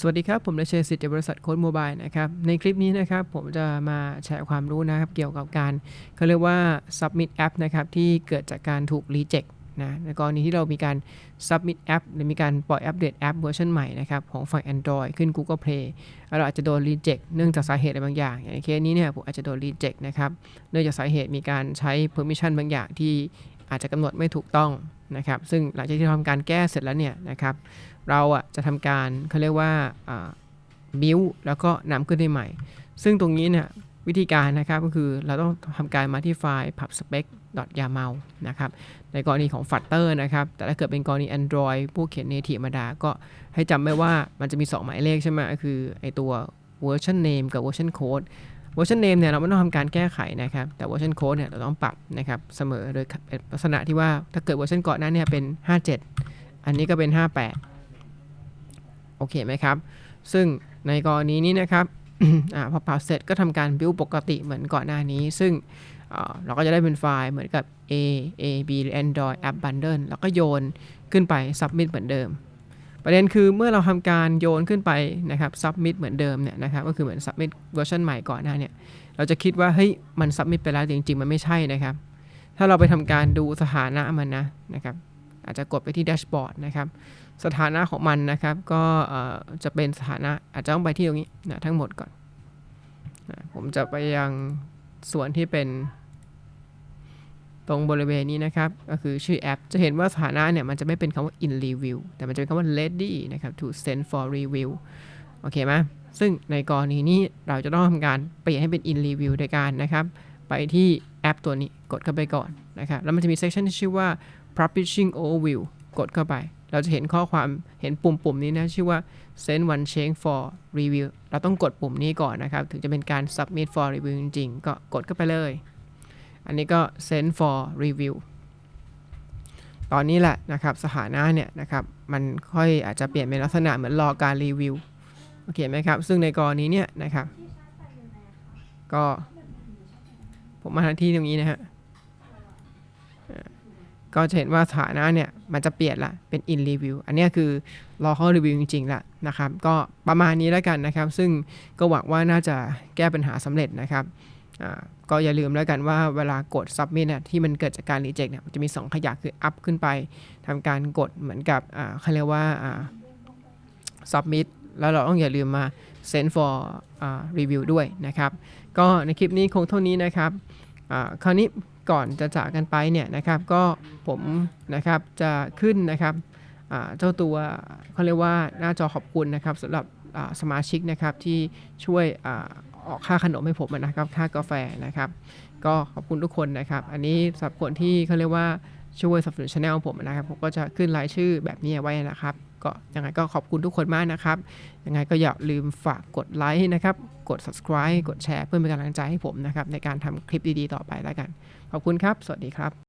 สวัสดีครับ ผมเลเชสิทธิ์จากบริษัทโค้ดโมบายนะครับ ในคลิปนี้นะครับ ผมจะมาแชร์ความรู้นะครับ เกี่ยวกับการเขาเรียกว่า submit app นะครับ ที่เกิดจากการถูก reject นะในกรณีที่เรามีการ submit app หรือมีการปล่อยอัปเดตแอปเวอร์ชันใหม่นะครับ ของฝั่ง Android ขึ้น Google Play แล้วเราอาจจะโดน reject เนื่องจากสาเหตุอะไรบางอย่าง อย่างในเคสนี้เนี่ยผมอาจจะโดน reject นะครับ เนื่องจากสาเหตุมีการใช้ permission บางอย่างที่ อาจจะกำหนดไม่ถูกต้องนะครับ ซึ่งหลังจากที่ทำการแก้เสร็จแล้วเนี่ยนะครับ เราอะจะทำการเขาเรียกว่าบิวแล้วก็นำขึ้นได้ใหม่ ซึ่งตรงนี้เนี่ยวิธีการนะครับก็คือเราต้องทำการมาที่ไฟล์ pubspec.yaml นะครับ ในกรณีของ Flutter นะครับ แต่ถ้าเกิดเป็นกรณี Android ผู้เขียน native ธรรมดา ก็ให้จำไว้ว่ามันจะมี 2 หมายเลขใช่ไหมก็คือไอตัว version name กับ version code version name เนี่ยเราไม่ต้องทำการแก้ไขนะครับ แต่ version code เนี่ยเราต้องปรับนะครับเสมอโดยลักษณะที่ว่าถ้าเกิดเวอร์ชันก่อนหน้าเนี่ยเป็น 57 อันนี้ก็เป็น 58 โอเคไหมครับ ซึ่งในกรณีนี้นะครับอพอปรับเสร็จก็ทำการบิวปกติเหมือนก่อนหน้านี้ ซึ่งเราก็จะได้เป็นไฟล์เหมือนกับ A A B หรือ Android App Bundle แล้วก็โยนขึ้นไป Submit เหมือนเดิม ประเด็นคือเมื่อเราทำการโยนขึ้นไปนะครับ Submit เหมือนเดิมเนี่ยนะครับก็คือเหมือน Submit เวอร์ชันใหม่ก่อนหน้าเนี่ยเราจะคิดว่าเฮ้ยมัน Submit ไปแล้วจริงๆ มันไม่ใช่นะครับ ถ้าเราไปทำการดูสถานะมันนะนะครับอาจจะกดไปที่แดชบอร์ดนะครับสถานะของมันนะครับ ก็จะเป็นสถานะอาจจะต้องไปที่ตรงนี้นะทั้งหมดก่อนนะผมจะไปยังส่วนที่เป็น ตรงบริเวณนี้นะครับ ก็คือชื่อแอป จะเห็นว่าสถานะเนี่ยมันจะไม่เป็นคำว่า in review แต่มันจะเป็นคำว่า ready นะครับ to send for review โอเคไหมซึ่งในกรณีนี้เราจะต้องทำการเปลี่ยนให้เป็น in review โดยการนะครับ ไปที่แอปตัวนี้กดเข้าไปก่อนนะครับ แล้วมันจะมี section ที่ชื่อว่า publishing overview กดเข้าไป เราจะเห็นข้อความเห็นปุ่มปุ่มนี้นะชื่อว่า send one change for review เราต้องกดปุ่มนี้ก่อนนะครับ ถึงจะเป็นการ submit for review จริงๆ ก็กดเข้าไปเลย อันนี้ก็ send for review ตอนนี้แหละนะครับสถานะเนี่ยนะครับมันค่อยอาจจะเปลี่ยนเป็นลักษณะเหมือนรอการรีวิวโอเคไหมครับซึ่งในกรณีเนี่ยนะครับก็ผมมาทันที่ตรงนี้นะฮะก็จะเห็นว่าสถานะเนี่ยมันจะเปลี่ยนละเป็น in review อันนี้คือรอเข้ารีวิวจริงๆละนะครับก็ประมาณนี้แล้วกันนะครับ ซึ่งก็หวังว่าน่าจะแก้ปัญหาสำเร็จนะครับ ก็อย่าลืมแล้วกันว่าเวลากด submit เนี่ยที่มันเกิดจากการ reject เนี่ยจะมี 2 ขยักคือ up ขึ้นไปทำการกดเหมือนกับเขาเรียกว่า submit แล้วเราต้องอย่าลืมมา send for review ด้วยนะครับ ก็ในคลิปนี้คงเท่านี้นะครับคราวนี้ก่อนจะจากกันไปเนี่ยนะครับ ก็ผมนะครับจะขึ้นนะครับเจ้าตัวเขาเรียกว่าหน้าจอขอบคุณนะครับสำหรับสมาชิกนะครับที่ช่วย ออกค่าขนมให้ผมนะครับค่ากาแฟนะครับ ก็ขอบคุณทุกคนนะครับ อันนี้สำหรับคนที่เขาเรียกว่าช่วยสนับสนุนช anel ผมนะครับผมก็จะขึ้นรายชื่อแบบนี้ไว้นะครับ ก็ยังไงก็ขอบคุณทุกคนมากนะครับยังไงก็อย่าลืมฝากกดไลค์นะครับกด subscribe กดแชร์เพื่อเป็นกำลังใจให้ผมนะครับในการทำคลิปดีๆต่อไปแล้วกัน ขอบคุณครับ สวัสดีครับ